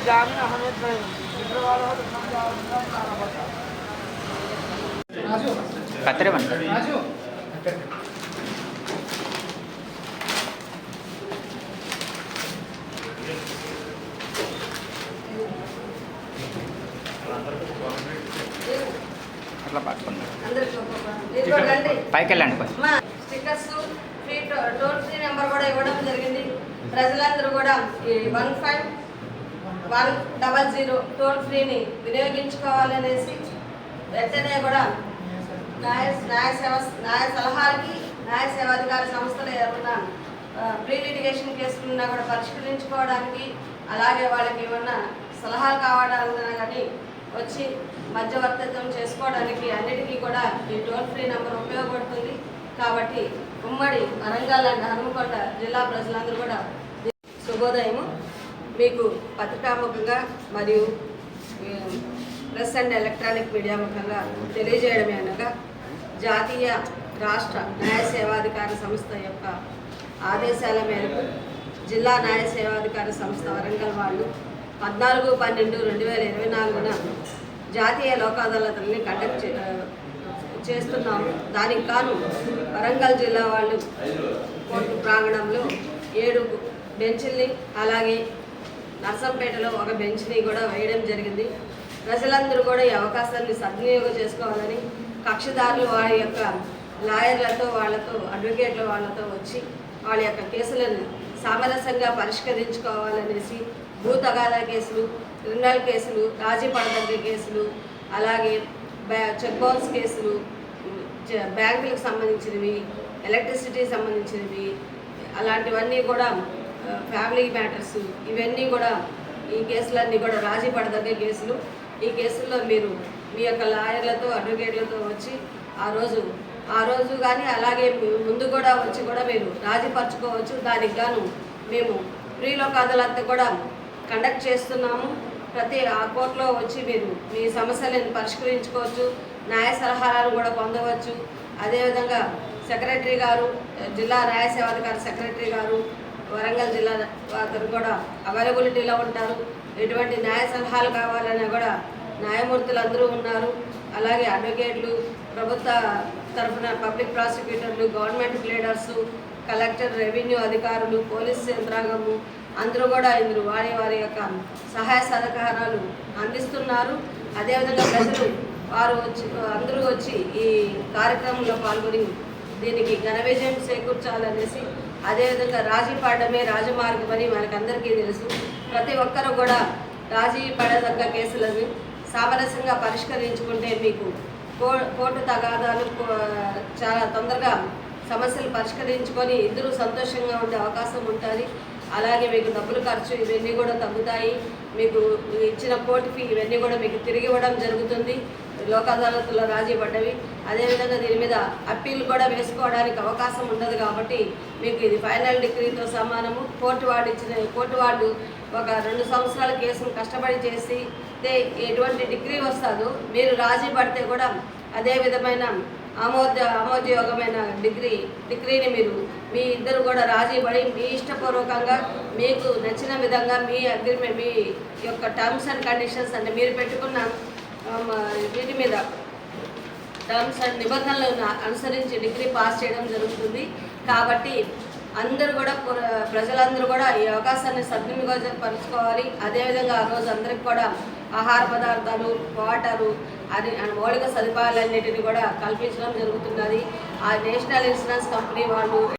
जामिन अहमद शुक्रवार हो तो राजू कतरे म्हणतात राजू అట్లా పట్టుకుందాం అందరికి ఒక్కొక్క. ఇదిగో రండి. పైకి వెళ్ళండి కొంచెం మా stickers free toll- toll free number కూడా ఇవ్వడం జరిగింది ప్రజలందరూ కూడా ఈ one five one double zero toll ఫ్రీని వినియోగించుకోవాలనేసి వెంటనే కూడా న్యాయ న్యాయ సేవ న్యాయ సలహాలకి న్యాయ సేవాధికార సంస్థలు ఏమన్నా ప్రీ లిటిగేషన్ కేసులున్నా కూడా పరిష్కరించుకోవడానికి అలాగే వాళ్ళకి ఏమన్నా సలహాలు కావాలన్నా కానీ వచ్చి మధ్యవర్తిత్వం చేసుకోవడానికి అన్నిటికీ కూడా ఈ టోల్ ఫ్రీ నెంబర్ ఉపయోగపడుతుంది. కాబట్టి ఉమ్మడి వరంగల్ అండ్ హనుమకొండ జిల్లా ప్రజలందరూ కూడా శుభోదయము. మీకు పత్రికాముఖంగా మరియు ప్రెస్ అండ్ ఎలక్ట్రానిక్ మీడియా ముఖంగా తెలియజేయడమే అనగా జాతీయ రాష్ట్ర న్యాయ సేవాధికార సంస్థ యొక్క ఆదేశాల మేరకు జిల్లా న్యాయ సేవాధికార సంస్థ వరంగల్ వాళ్ళు పద్నాలుగు పన్నెండు రెండు వేల ఇరవై నాలుగున జాతీయ లోక్ అదాలతల్ని కండక్ట్ చే- చేస్తున్నాము దానికి కాను వరంగల్ జిల్లా వాళ్ళు కోర్టు ప్రాంగణంలో ఏడు బెంచ్ల్ని అలాగే నర్సంపేటలో ఒక బెంచ్ని కూడా వేయడం జరిగింది. ప్రజలందరూ కూడా ఈ అవకాశాన్ని సద్వినియోగం చేసుకోవాలని కక్షిదారులు వారి యొక్క లాయర్లతో వాళ్ళతో అడ్వకేట్ల వాళ్ళతో వచ్చి వాళ్ళ యొక్క కేసులను సామరస్యంగా పరిష్కరించుకోవాలనేసి భూ తగాదా కేసులు క్రిమినల్ కేసులు రాజీ పడదగ్గ కేసులు అలాగే బ్యా చెక్ బౌన్స్ కేసులు బ్యాంకులకు సంబంధించినవి ఎలక్ట్రిసిటీ సంబంధించినవి అలాంటివన్నీ కూడా ఫ్యామిలీ మ్యాటర్స్ ఇవన్నీ కూడా ఈ కేసులన్నీ కూడా రాజీ పడదగే కేసులు. ఈ కేసుల్లో మీరు మీ యొక్క లాయర్లతో అడ్వకేట్లతో వచ్చి ఆ రోజు ఆ రోజు కానీ అలాగే ముందు కూడా వచ్చి కూడా మీరు రాజీపరచుకోవచ్చు దానికి గాను మేము ప్రీ లోక్ అదాలత్ కూడా కండక్ట్ చేస్తున్నాము. ప్రతి ఆ కోర్టులో వచ్చి మీరు మీ సమస్యలను పరిష్కరించుకోవచ్చు. న్యాయ సలహాలను కూడా పొందవచ్చు. అదేవిధంగా సెక్రటరీ గారు జిల్లా న్యాయ సేవాధికారి సెక్రటరీ గారు వరంగల్ జిల్లా వారు కూడా అవైలబిలిటీలో ఉంటారు. ఎటువంటి న్యాయ సలహాలు కావాలన్నా కూడా న్యాయమూర్తులు అందరూ ఉన్నారు. అలాగే అడ్వకేట్లు ప్రభుత్వ తరఫున పబ్లిక్ ప్రాసిక్యూటర్లు గవర్నమెంట్ ప్లేడర్సు కలెక్టర్ రెవెన్యూ అధికారులు పోలీస్ యంత్రాంగము అందరూ కూడా ఇందులో వారి వారి యొక్క సహాయ సహకారాలు అందిస్తున్నారు. అదేవిధంగా ప్రజలు వారు వచ్చి అందరూ వచ్చి ఈ కార్యక్రమంలో పాల్గొని దీనికి ఘన విజయం చేకూర్చాలనేసి అదేవిధంగా రాజీ పడడమే రాజమార్గం అని మనకందరికీ తెలుసు. ప్రతి ఒక్కరూ కూడా రాజీ పడదగ్గ కేసులను సామరస్యంగా పరిష్కరించుకుంటే మీకు కో కోర్టు తగాదాలు చాలా తొందరగా సమస్యలు పరిష్కరించుకొని ఇద్దరు సంతోషంగా ఉండే అవకాశం ఉంటుంది. అలాగే మీకు డబ్బులు ఖర్చు ఇవన్నీ కూడా తగ్గుతాయి. మీకు ఇచ్చిన కోర్టు ఫీ ఇవన్నీ కూడా మీకు తిరిగి ఇవ్వడం జరుగుతుంది. లోక్ అదాలత్లో రాజీ పడ్డవి. అదేవిధంగా దీని మీద అప్పీల్ కూడా వేసుకోవడానికి అవకాశం ఉండదు కాబట్టి మీకు ఇది ఫైనల్ డిగ్రీతో సమానము. కోర్టు వార్డు ఇచ్చిన కోర్టు వార్డు ఒక రెండు సంవత్సరాల కేసును కష్టపడి చేసి ఎటువంటి డిగ్రీ వస్తుందో మీరు రాజీ పడితే కూడా అదే విధమైన ఆమోద ఆమోదయోగమైన డిగ్రీ డిగ్రీని మీరు మీ ఇద్దరు కూడా రాజీ పడి మీ ఇష్టపూర్వకంగా మీకు నచ్చిన విధంగా మీ అగ్రిమెంట్ మీ యొక్క టర్మ్స్ అండ్ కండిషన్స్ అంటే మీరు పెట్టుకున్న వీటి మీద టర్మ్స్ అండ్ నిబంధనలను అనుసరించి డిగ్రీ పాస్ చేయడం జరుగుతుంది. కాబట్టి అందరూ కూడా ప్రజలందరూ కూడా ఈ అవకాశాన్ని సద్వినియోగపరచుకోవాలి అదేవిధంగా ఆ రోజు అందరికి కూడా ఆహార పదార్థాలు వాటరు అది మౌలిక సదుపాయాలన్నిటిని కూడా కల్పించడం జరుగుతున్నది. ఆ నేషనల్ ఇన్సూరెన్స్ కంపెనీ వాళ్ళు